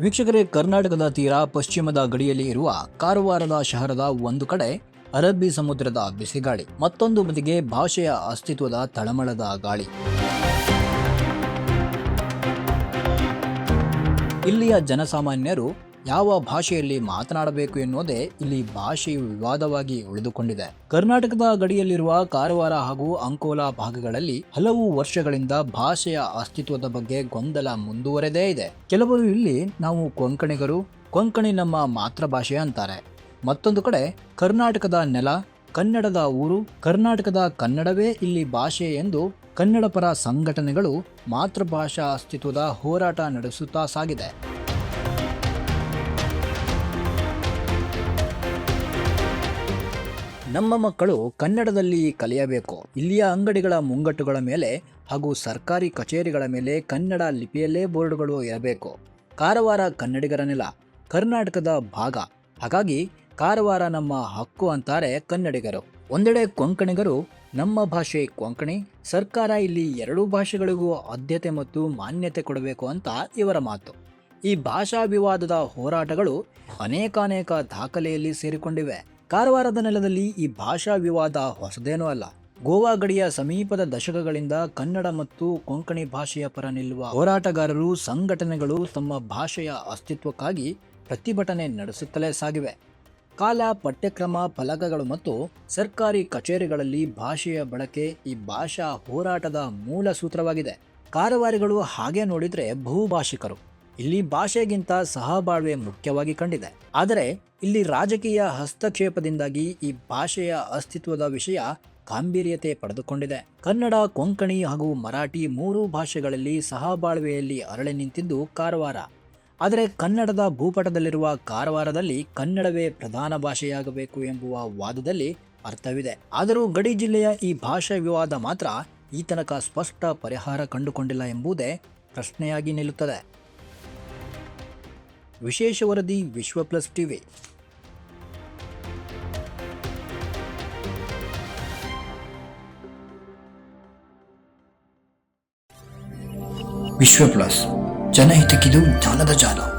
ವೀಕ್ಷಕರೇ, ಕರ್ನಾಟಕದ ತೀರ ಪಶ್ಚಿಮದ ಗಡಿಯಲ್ಲಿ ಇರುವ ಕಾರವಾರದ ಶಹರದ ಒಂದು ಕಡೆ ಅರಬ್ಬಿ ಸಮುದ್ರದ ಬಿಸಿಗಾಳಿ, ಮತ್ತೊಂದು ಬದಿಗೆ ಭಾಷೆಯ ಅಸ್ತಿತ್ವದ ತಳಮಳದ ಗಾಳಿ. ಇಲ್ಲಿಯ ಜನಸಾಮಾನ್ಯರು ಯಾವ ಭಾಷೆಯಲ್ಲಿ ಮಾತನಾಡಬೇಕು ಎನ್ನುವುದೇ ಇಲ್ಲಿ ಭಾಷೆಯು ವಿವಾದವಾಗಿ ಉಳಿದುಕೊಂಡಿದೆ. ಕರ್ನಾಟಕದ ಗಡಿಯಲ್ಲಿರುವ ಕಾರವಾರ ಹಾಗೂ ಅಂಕೋಲಾ ಭಾಗಗಳಲ್ಲಿ ಹಲವು ವರ್ಷಗಳಿಂದ ಭಾಷೆಯ ಅಸ್ತಿತ್ವದ ಬಗ್ಗೆ ಗೊಂದಲ ಮುಂದುವರೆದೇ ಇದೆ. ಕೆಲವರು ಇಲ್ಲಿ ನಾವು ಕೊಂಕಣಿಗರು, ಕೊಂಕಣಿ ನಮ್ಮ ಮಾತೃಭಾಷೆ ಅಂತಾರೆ. ಮತ್ತೊಂದು ಕಡೆ ಕರ್ನಾಟಕದ ನೆಲ, ಕನ್ನಡದ ಊರು, ಕರ್ನಾಟಕದ ಕನ್ನಡವೇ ಇಲ್ಲಿ ಭಾಷೆ ಎಂದು ಕನ್ನಡ ಪರ ಸಂಘಟನೆಗಳು ಮಾತೃಭಾಷಾ ಅಸ್ತಿತ್ವದ ಹೋರಾಟ ನಡೆಸುತ್ತಾ ಸಾಗಿದೆ. ನಮ್ಮ ಮಕ್ಕಳು ಕನ್ನಡದಲ್ಲಿ ಕಲಿಯಬೇಕು. ಇಲ್ಲಿಯ ಅಂಗಡಿಗಳ ಮುಂಗಟ್ಟುಗಳ ಮೇಲೆ ಹಾಗೂ ಸರ್ಕಾರಿ ಕಚೇರಿಗಳ ಮೇಲೆ ಕನ್ನಡ ಲಿಪಿಯಲ್ಲೇ ಬೋರ್ಡ್ಗಳು ಇರಬೇಕು. ಕಾರವಾರ ಕನ್ನಡಿಗರ ನೆಲ, ಕರ್ನಾಟಕದ ಭಾಗ. ಹಾಗಾಗಿ ಕಾರವಾರ ನಮ್ಮ ಹಕ್ಕು ಅಂತಾರೆ ಕನ್ನಡಿಗರು. ಒಂದೆಡೆ ಕೊಂಕಣಿಗರು, ನಮ್ಮ ಭಾಷೆ ಕೊಂಕಣಿ, ಸರ್ಕಾರ ಇಲ್ಲಿ ಎರಡೂ ಭಾಷೆಗಳಿಗೂ ಆದ್ಯತೆ ಮತ್ತು ಮಾನ್ಯತೆ ಕೊಡಬೇಕು ಅಂತ ಇವರ ಮಾತು. ಈ ಭಾಷಾ ವಿವಾದದ ಹೋರಾಟಗಳು ಅನೇಕಾನೇಕ ದಾಖಲೆಯಲ್ಲಿ ಸೇರಿಕೊಂಡಿವೆ. ಕಾರವಾರದ ನೆಲದಲ್ಲಿ ಈ ಭಾಷಾ ವಿವಾದ ಹೊಸದೇನೂ ಅಲ್ಲ. ಗೋವಾ ಗಡಿಯ ಸಮೀಪದ ದಶಕಗಳಿಂದ ಕನ್ನಡ ಮತ್ತು ಕೊಂಕಣಿ ಭಾಷೆಯ ಪರ ನಿಲ್ಲುವ ಹೋರಾಟಗಾರರು, ಸಂಘಟನೆಗಳು ತಮ್ಮ ಭಾಷೆಯ ಅಸ್ತಿತ್ವಕ್ಕಾಗಿ ಪ್ರತಿಭಟನೆ ನಡೆಸುತ್ತಲೇ ಸಾಗಿವೆ. ಕಾಲ, ಪಠ್ಯಕ್ರಮ, ಫಲಕಗಳು ಮತ್ತು ಸರ್ಕಾರಿ ಕಚೇರಿಗಳಲ್ಲಿ ಭಾಷೆಯ ಬಳಕೆ ಈ ಭಾಷಾ ಹೋರಾಟದ ಮೂಲ ಸೂತ್ರವಾಗಿದೆ. ಕಾರವಾರಿಗಳು ಹಾಗೆ ನೋಡಿದರೆ ಬಹುಭಾಷಿಕರು. ಇಲ್ಲಿ ಭಾಷೆಗಿಂತ ಸಹಬಾಳ್ವೆ ಮುಖ್ಯವಾಗಿ ಕಂಡಿದೆ. ಆದರೆ ಇಲ್ಲಿ ರಾಜಕೀಯ ಹಸ್ತಕ್ಷೇಪದಿಂದಾಗಿ ಈ ಭಾಷೆಯ ಅಸ್ತಿತ್ವದ ವಿಷಯ ಗಾಂಭೀರ್ಯತೆ ಪಡೆದುಕೊಂಡಿದೆ. ಕನ್ನಡ, ಕೊಂಕಣಿ ಹಾಗೂ ಮರಾಠಿ ಮೂರು ಭಾಷೆಗಳಲ್ಲಿ ಸಹಬಾಳ್ವೆಯಲ್ಲಿ ಅರಳಿ ನಿಂತಿದ್ದು ಕಾರವಾರ. ಆದರೆ ಕನ್ನಡದ ಭೂಪಟದಲ್ಲಿರುವ ಕಾರವಾರದಲ್ಲಿ ಕನ್ನಡವೇ ಪ್ರಧಾನ ಭಾಷೆಯಾಗಬೇಕು ಎಂಬುವ ವಾದದಲ್ಲಿ ಅರ್ಥವಿದೆ. ಆದರೂ ಗಡಿ ಜಿಲ್ಲೆಯ ಈ ಭಾಷಾ ವಿವಾದ ಮಾತ್ರ ಈ ತನಕ ಸ್ಪಷ್ಟ ಪರಿಹಾರ ಕಂಡುಕೊಂಡಿಲ್ಲ ಎಂಬುದೇ ಪ್ರಶ್ನೆಯಾಗಿ ನಿಲ್ಲುತ್ತದೆ. ವಿಶೇಷ ವರದಿ Vishwa plus TV. Vishwa plus ಜನಹಿತಕ್ಕಿದು ಜ್ಞಾನದ ಜಾಲ.